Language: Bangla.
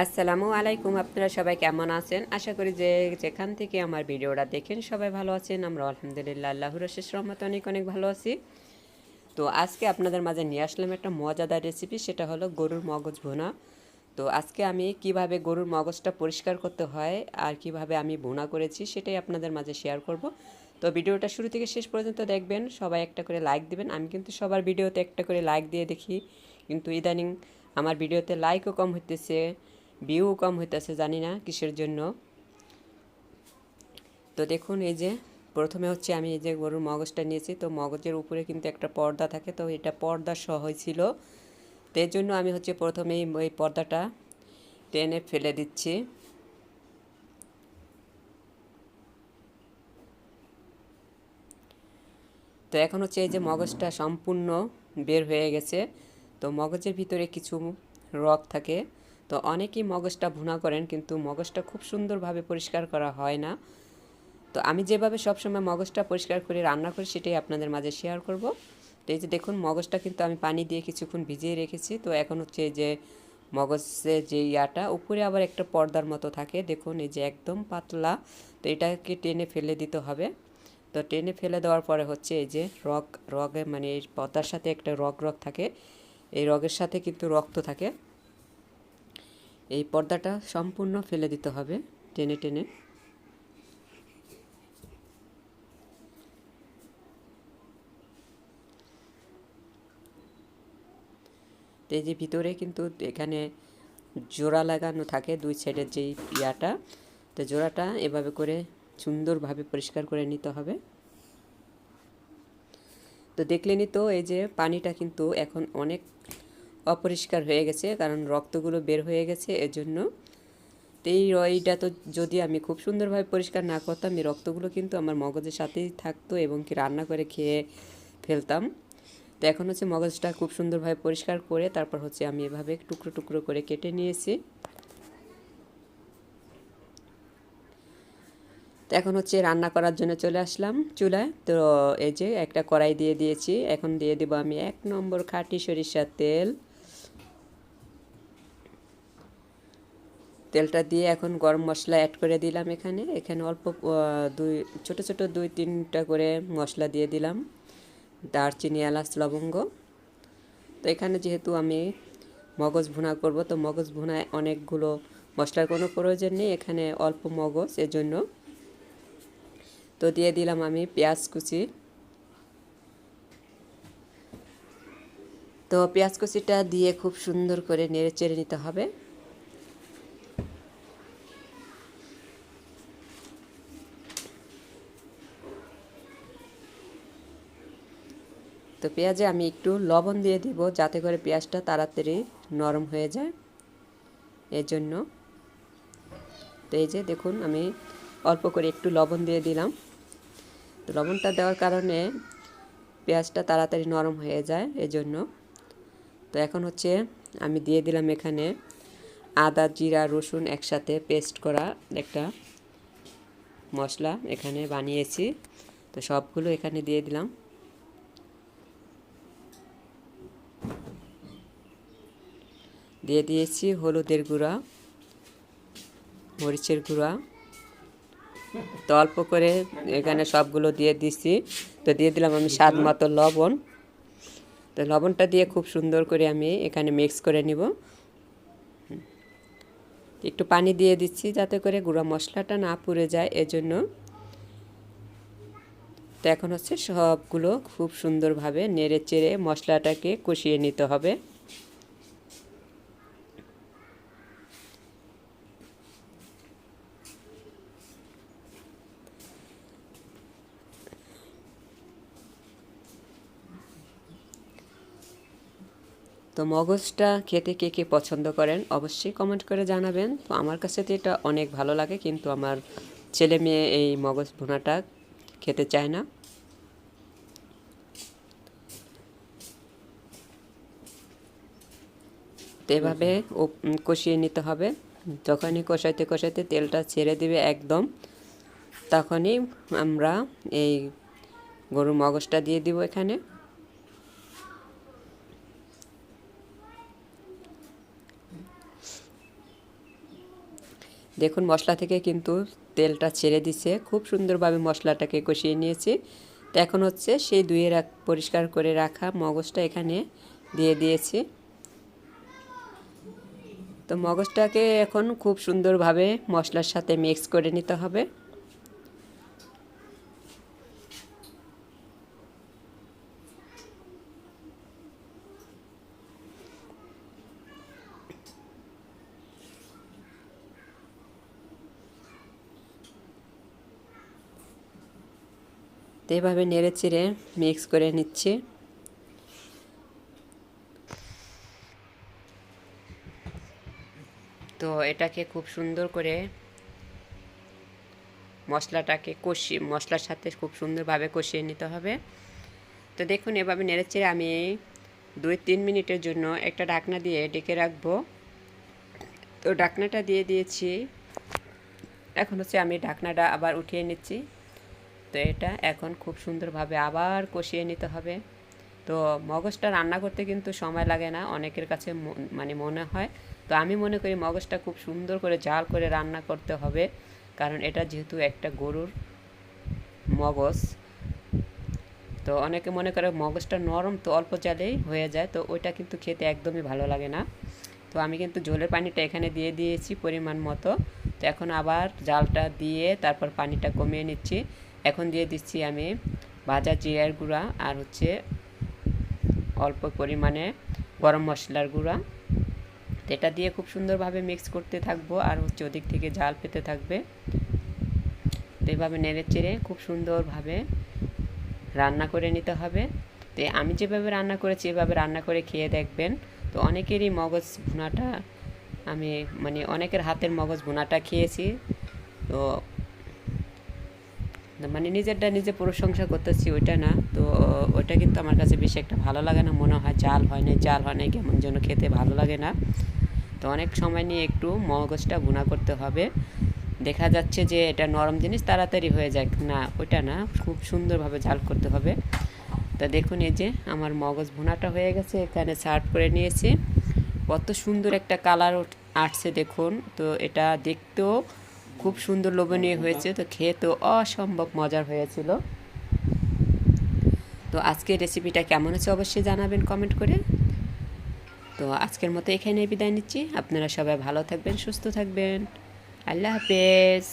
আসসালামু আলাইকুম, আপনারা সবাই কেমন আছেন? আশা করি যে যেখান থেকে আমার ভিডিওটা দেখেন সবাই ভালো আছেন। আমরা আলহামদুলিল্লাহ, আল্লাহর শেষ রহমত অনেক অনেক ভালো আছি। তো আজকে আপনাদের মাঝে নিয়ে আসলাম একটা মজাদার রেসিপি সেটা হলো গরুর মগজ ভুনা। তো আজকে আমি কীভাবে গরুর মগজটা পরিষ্কার করতে হয় আর কীভাবে আমি ভুনা করেছি, সেটাই আপনাদের মাঝে শেয়ার করব। তো ভিডিওটা শুরু থেকে শেষ পর্যন্ত দেখবেন, সবাই একটা করে লাইক দিবেন। আমি কিন্তু সবার ভিডিওতে একটা করে লাইক দিয়ে দেখি। কিন্তু ইদানিং আমার ভিডিওতে লাইকও কম হইতেছে। ভিউ কম হইতেছে, জানি না কিসের জন্য। তো দেখুন, এই যে প্রথমে হচ্ছে আমি এই যে গরুর মগজটা নিয়েছি, তো মগজের উপরে কিন্তু একটা পর্দা থাকে, তো এটা পর্দা সহ ছিল তো এর জন্য আমি হচ্ছে প্রথমেই ওই পর্দাটা টেনে ফেলে দিচ্ছি। তো এখন হচ্ছে এই যে মগজটা সম্পূর্ণ বের হয়ে গেছে, তো মগজের ভিতরে কিছু রক থাকে। তো অনেকেই মগজটা ভুনা করেন, কিন্তু মগজটা খুব সুন্দরভাবে পরিষ্কার করা হয় না। তো আমি যেভাবে সবসময় মগজটা পরিষ্কার করে রান্না করি, সেটাই আপনাদের মাঝে শেয়ার করব। তো এই যে দেখুন, মগজটা কিন্তু আমি পানি দিয়ে কিছুক্ষণ ভিজিয়ে রেখেছি। তো এখন হচ্ছে যে মগজের যে ইয়াটা, উপরে আবার একটা পর্দার মতো থাকে। দেখুন, এই যে একদম পাতলা। তো এটাকে টেনে ফেলে দিতে হবে। তো টেনে ফেলে দেওয়ার পরে হচ্ছে এই যে রগ, রগে মানে এই পর্দার সাথে একটা রগ রগ থাকে। এই রগের সাথে কিন্তু রক্ত থাকে। এই পর্দাটা সম্পূর্ণ ফেলে দিতে হবে, টেনে টেনে। তো এই যে ভিতরে কিন্তু এখানে জোড়া লাগানো থাকে, দুই সাইডের যেই ইয়াটা, তো জোড়াটা এভাবে করে সুন্দরভাবে পরিষ্কার করে নিতে হবে। তো দেখলেনি তো এই যে পানিটা কিন্তু এখন অনেক অপরিষ্কার হয়ে গেছে, কারণ রক্তগুলো বের হয়ে গেছে এজন্য। তো এই রয়টা তো যদি আমি খুব সুন্দরভাবে পরিষ্কার না করতাম, এই রক্তগুলো কিন্তু আমার মগজের সাথেই থাকতো এবং কি রান্না করে খেয়ে ফেলতাম। তো এখন হচ্ছে মগজটা খুব সুন্দরভাবে পরিষ্কার করে তারপর হচ্ছে আমি এভাবে টুকরো টুকরো করে কেটে নিয়েছি। তো এখন হচ্ছে রান্না করার জন্য চলে আসলাম চুলায়। তো এই যে একটা কড়াই দিয়ে দিয়েছি, এখন দিয়ে দেবো আমি এক নম্বর খাঁটি সরিষার তেল। তেলটা দিয়ে এখন গরম মশলা অ্যাড করে দিলাম এখানে। এখানে অল্প দুই, ছোট ছোট দুই, তিনটা করে মশলা দিয়ে দিলাম। দারচিনি, এলাচ, লবঙ্গ। তো এখানে যেহেতু আমি মগজ ভুনা করব, তো মগজ ভুনায় অনেকগুলো মশলার কোনো প্রয়োজন নেই। এখানে অল্প মগজ, এজন্য। তো দিয়ে দিলাম আমি পেঁয়াজ কুচি। তো পেঁয়াজ কুচিটা দিয়ে খুব সুন্দর করে নেড়ে চেড়ে নিতে হবে। তো পেঁয়াজে আমি একটু লবণ দিয়ে দিব যাতে করে পেঁয়াজটা তাড়াতাড়ি নরম হয়ে যায়। এর জন্য তো এই যে দেখুন আমি অল্প করে একটু লবণ দিয়ে দিলাম। তো লবণটা দেওয়ার কারণে পেঁয়াজটা তাড়াতাড়ি নরম হয়ে যায় এজন্য তো এখন হচ্ছে আমি দিয়ে দিলাম এখানে আদা, জিরা, রসুন একসাথে পেস্ট করা একটা মশলা এখানে বানিয়েছি। তো সবগুলো এখানে দিয়ে দিলাম। দিয়ে দিয়েছি হলুদের গুঁড়া, মরিচের গুঁড়া। তো অল্প করে এখানে সবগুলো দিয়ে দিচ্ছি তো দিয়ে দিলাম আমি স্বাদ মতো লবণ। তো লবণটা দিয়ে খুব সুন্দর করে আমি এখানে মিক্স করে নিব। একটু পানি দিয়ে দিচ্ছি যাতে করে গুঁড়া মশলাটা না পুড়ে যায় এজন্য। তো এখন হচ্ছে সবগুলো খুব সুন্দরভাবে নেড়ে চেড়ে মশলাটাকে কষিয়ে নিতে হবে। তো মগজটা খেতে কে কে পছন্দ করেন অবশ্যই কমেন্ট করে জানাবেন। তো আমার কাছে তো এটা অনেক ভালো লাগে, কিন্তু আমার ছেলে মেয়ে এই মগজ ভুনাটা খেতে চায় না। তো এভাবে কষিয়ে নিতে হবে। যখনই কষাইতে কষাইতে তেলটা ছেড়ে দিবে একদম, তখনই আমরা এই গরুর মগজটা দিয়ে দিব এখানে। দেখুন, মশলা থেকে কিন্তু তেলটা ছেড়ে দিছে। খুব সুন্দরভাবে মশলাটাকে কষিয়ে নিয়েছি। তো এখন হচ্ছে সেই ধুয়ে রাখ পরিষ্কার করে রাখা মগজটা এখানে দিয়ে দিয়েছি। তো মগজটাকে এখন খুব সুন্দরভাবে মশলার সাথে মিক্স করে নিতে হবে। এভাবে নেড়ে চেড়ে মিক্স করে নিচ্ছি। তো এটাকে খুব সুন্দর করে মশলাটাকে কষিয়ে, মশলার সাথে খুব সুন্দরভাবে কষিয়ে নিতে হবে। তো দেখুন, এভাবে নেড়েচেড়ে আমি দুই তিন মিনিটের জন্য একটা ঢাকনা দিয়ে ডেকে রাখব। তো ঢাকনাটা দিয়ে দিয়েছি। এখন হচ্ছে আমি ঢাকনাটা আবার উঠিয়ে নিচ্ছি। তো এটা এখন খুব সুন্দরভাবে আবার কষিয়ে নিতে হবে। তো মগজটা রান্না করতে কিন্তু সময় লাগে না, অনেকের কাছে মানে মনে হয়। তো আমি মনে করি মগজটা খুব সুন্দর করে জাল করে রান্না করতে হবে, কারণ এটা যেহেতু একটা গরুর মগজ। তো অনেকে মনে করে মগজটা নরম তো অল্প জালেই হয়ে যায়, তো ওইটা কিন্তু খেতে একদমই ভালো লাগে না। তো আমি কিন্তু ঝোলের পানিটা এখানে দিয়ে দিয়েছি পরিমাণ মতো। তো এখন আবার জালটা দিয়ে তারপর পানিটা কমিয়ে নিচ্ছি। এখন দিয়ে দিচ্ছি আমি ভাজা জিরার গুঁড়া আর হচ্ছে অল্প পরিমাণে গরম মশলার গুঁড়া। এটা দিয়ে খুব সুন্দরভাবে মিক্স করতে থাকব আর হচ্ছে ওদিক থেকে জাল পেতে থাকবে। তো এইভাবে নেড়ে চেড়ে খুব সুন্দরভাবে রান্না করে নিতে হবে। তো আমি যেভাবে রান্না করেছি এভাবে রান্না করে খেয়ে দেখবেন। তো অনেকেরই মগজ ভুনাটা আমি মানে অনেকের হাতের মগজ ভুনাটা খেয়েছি। তো মানে নিজেরটা নিজে প্রশংসা করতেছি ওইটা না, তো ওইটা কিন্তু আমার কাছে বেশি একটা ভালো লাগে না, মনে হয় জাল হয় না জাল হয় না কেমন যেন খেতে ভালো লাগে না। তো অনেক সময় নিয়ে একটু মগজটা ভুনা করতে হবে। দেখা যাচ্ছে যে এটা নরম জিনিস তাড়াতাড়ি হয়ে যায়, না, ওইটা না, খুব সুন্দরভাবে জাল করতে হবে। তা দেখুন এই যে আমার মগজ ভুনাটা হয়ে গেছে, এখানে সার্ভ করে নিয়েছি। কত সুন্দর একটা কালার আসছে দেখুন, তো এটা দেখতেও খুব সুন্দর লোভনীয় হয়েছে, তো খেয়ে তো অসম্ভব মজার হয়েছিল। তো আজকের রেসিপিটা কেমন হচ্ছে অবশ্যই জানাবেন কমেন্ট করে। তো আজকের মতো এখানে বিদায় নিচ্ছি। আপনারা সবাই ভালো থাকবেন, সুস্থ থাকবেন। আল্লাহ হাফেজ।